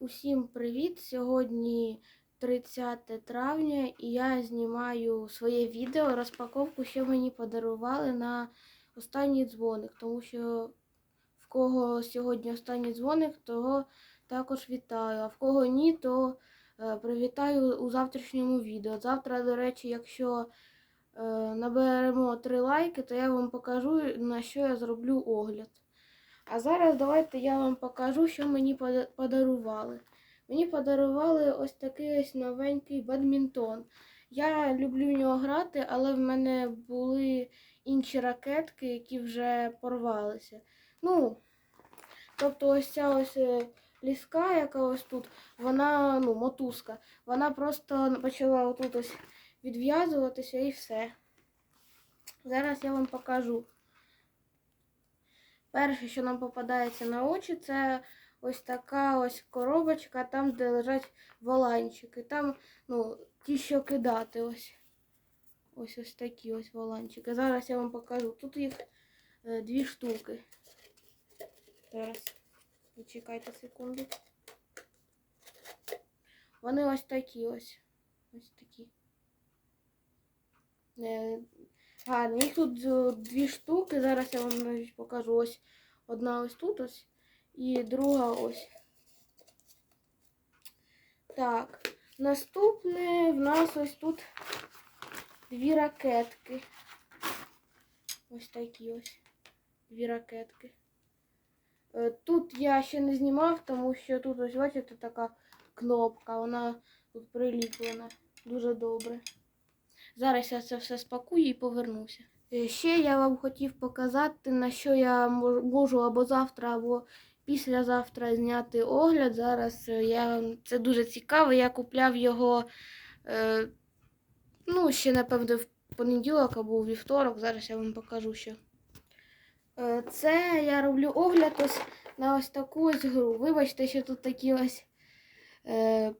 Усім привіт! Сьогодні 30 травня і я знімаю своє відео розпаковку, що мені подарували на останній дзвоник. Тому що в кого сьогодні останній дзвоник, того також вітаю. А в кого ні, то е, привітаю у завтрашньому відео. Завтра, до речі, якщо е, наберемо 3 лайки, то я вам покажу, на що я зроблю огляд. А зараз давайте я вам покажу, що мені подарували. Мені подарували ось такий ось новенький бадмінтон. Я люблю в нього грати, але в мене були інші ракетки, які вже порвалися. Ну, тобто ось ця ось е, ліска, яка ось тут, вона, ну, мотузка, вона просто почала отут ось відв'язуватися і все. Зараз я вам покажу. Перше, що нам попадається на очі, це ось така ось коробочка, там, де лежать воланчики. Там, ну, ті, що кидати ось. Ось ось такі ось воланчики. Зараз я вам покажу. Тут їх е, дві штуки. Зараз. Почекайте секунду. Вони ось такі ось. Ось такі. Е, Гарно, їх тут е, дві штуки. Зараз я вам навіть покажу. Ось одна ось тут ось і друга ось. Так, наступне в нас ось тут дві ракетки. Ось такі ось дві ракетки. Е, Тут я ще не знімав, тому що тут ось бачите така кнопка, вона тут приліплена. Дуже добре. Зараз я це все спакую і повернуся. Е, Ще я вам хотів показати, на що я можу або завтра, або післязавтра зняти огляд. Зараз е, я це дуже цікаво. Я купляв його е, ну, ще, напевно, в понеділок або у вівторок. Зараз я вам покажу, що. Е, Це я роблю огляд ось на ось таку ось гру. Вибачте, що тут такі ось. Е,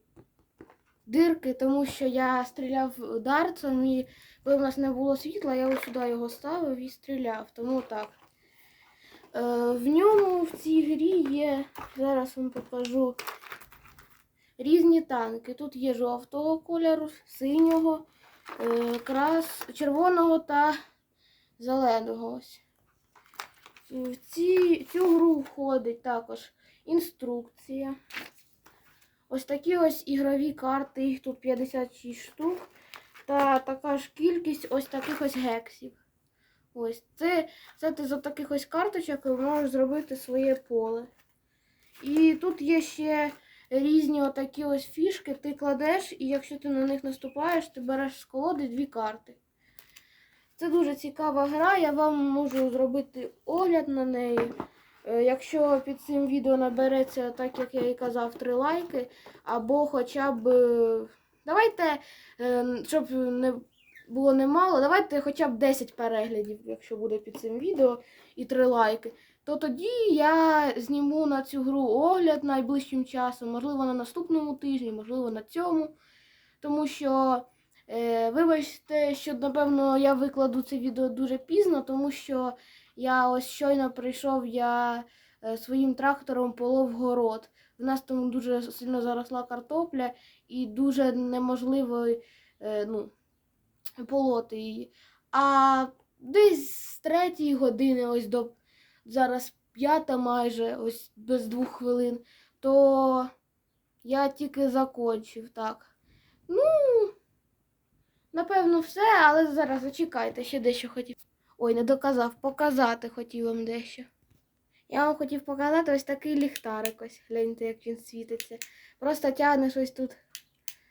дирки, тому що я стріляв дартсом і коли в нас не було світла, я ось сюди його ставив і стріляв. Тому так. Е, в ньому в цій грі є, зараз вам покажу різні танки. Тут є жовтого кольору, синього, е, крас, червоного та зеленого. Ось. В цю гру входить також інструкція. Ось такі ось ігрові карти, їх тут 56 штук. Та така ж кількість ось таких ось гексів. Ось це, це ти за таких ось карточок можеш зробити своє поле. І тут є ще різні отакі ось фішки, ти кладеш, і якщо ти на них наступаєш, ти береш з колоди дві карти. Це дуже цікава гра, я вам можу зробити огляд на неї. Е, Якщо під цим відео набереться, так як я і казав, 3 лайки, або хоча б. е, Давайте, е, щоб не було немало, давайте хоча б 10 переглядів, якщо буде під цим відео, і 3 лайки. То тоді я зніму на цю гру огляд найближчим часом, можливо, на наступному тижні, можливо, на цьому. Тому що, вибачте, що напевно я викладу це відео дуже пізно, тому що я ось щойно прийшов, я е, своїм трактором полов город. В нас там дуже сильно заросла картопля і дуже неможливо е, ну, полоти її. А десь з третьої години, ось до зараз п'ята майже, ось без двох хвилин, то я тільки закончив так. Ну, напевно, все, але зараз зачекайте, ще дещо хотів. Ой, не доказав, показати хотів вам дещо. Я вам хотів показати ось такий ліхтарик. Ось гляньте, як він світиться. Просто тягнеш ось тут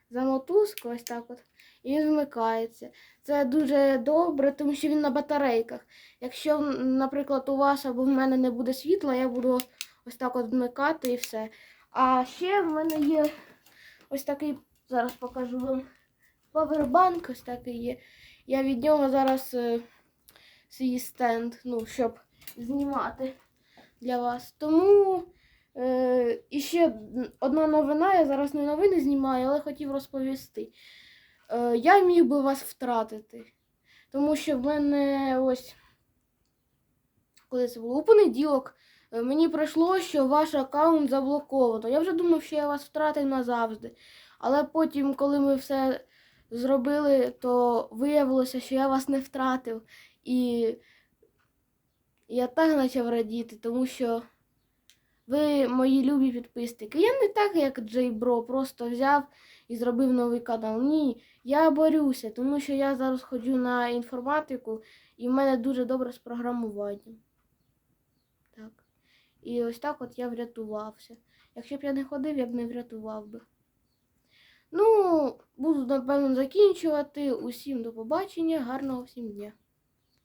за мотузку, ось так от, і він вмикається. Це дуже добре, тому що він на батарейках. Якщо, наприклад, у вас або в мене не буде світла, я буду ось так от вмикати і все. А ще в мене є ось такий, зараз покажу вам. Павербанк ось такий є. Я від нього зараз е, свій стенд, ну, щоб знімати для вас. Тому е, і ще одна новина, я зараз не новини знімаю, але хотів розповісти. Е, я міг би вас втратити. Тому що в мене ось, коли це було у понеділок, е, мені прийшло, що ваш аккаунт заблоковано. Я вже думав, що я вас втратив назавжди. Але потім, коли ми все зробили, то виявилося, що я вас не втратив. І я так почав радіти, тому що ви мої любі підписники. Я не так, як Джей Бро, просто взяв і зробив новий канал. Ні, я борюся, тому що я зараз ходжу на інформатику, і в мене дуже добре з програмуванням. Так. І ось так от я врятувався. Якщо б я не ходив, я б не врятував би. Ну, буду, напевно, закінчувати. Усім до побачення, гарного всім дня.